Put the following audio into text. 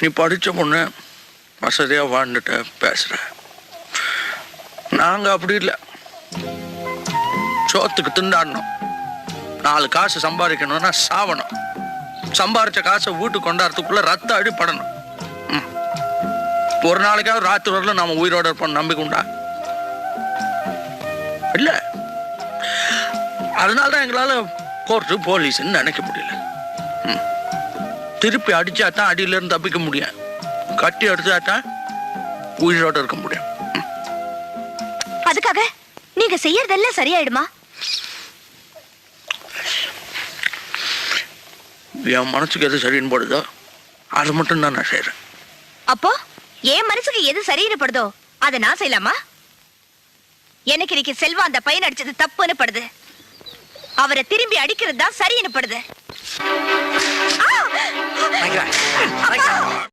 நீ படித்த பொண்ணு வசதியாக வாழ்ந்துட்ட பேசுகிற நாங்கள் அப்படி இல்லை. சோத்துக்கு திண்டாடணும். நாலு காசு சம்பாதிக்கணும்னா சாவணும். சம்பாதிச்ச காசை வீட்டுக்கு கொண்டாடுறதுக்குள்ளே ரத்த அடிப்படணும் ம். ஒரு நாளைக்காவது ராத்திரி வரல நாம் உயிரோட இருப்போம் நம்பிக்கை உண்டா? இல்லை. அதனால தான் எங்களால் கோர்ட்டு போலீஸ்ன்னு நினைக்க முடியல. ம். திருப்பி அடிச்சா தான் அடியிலேருந்து தப்பிக்க முடியும். கட்டி அடிச்சா தான் உயிரோட இருக்க முடியும். அதுக்காக நீங்க செய்யறதெல்லாம் சரியாயிடுமா? என் மனசுக்கு எது சரின்னு போடுதோ அது மட்டும் தான் நான் செய்கிறேன் அப்போ என் மனசுக்கு எது சரின்னு படுதோ அதை நான் செய்யலாமா? எனக்கு இன்னைக்கு செல்வா அந்த பையன் அடிச்சது தப்புன்னு படுது. அவரை திரும்பி அடிக்கிறது தான் சரின்னு படுது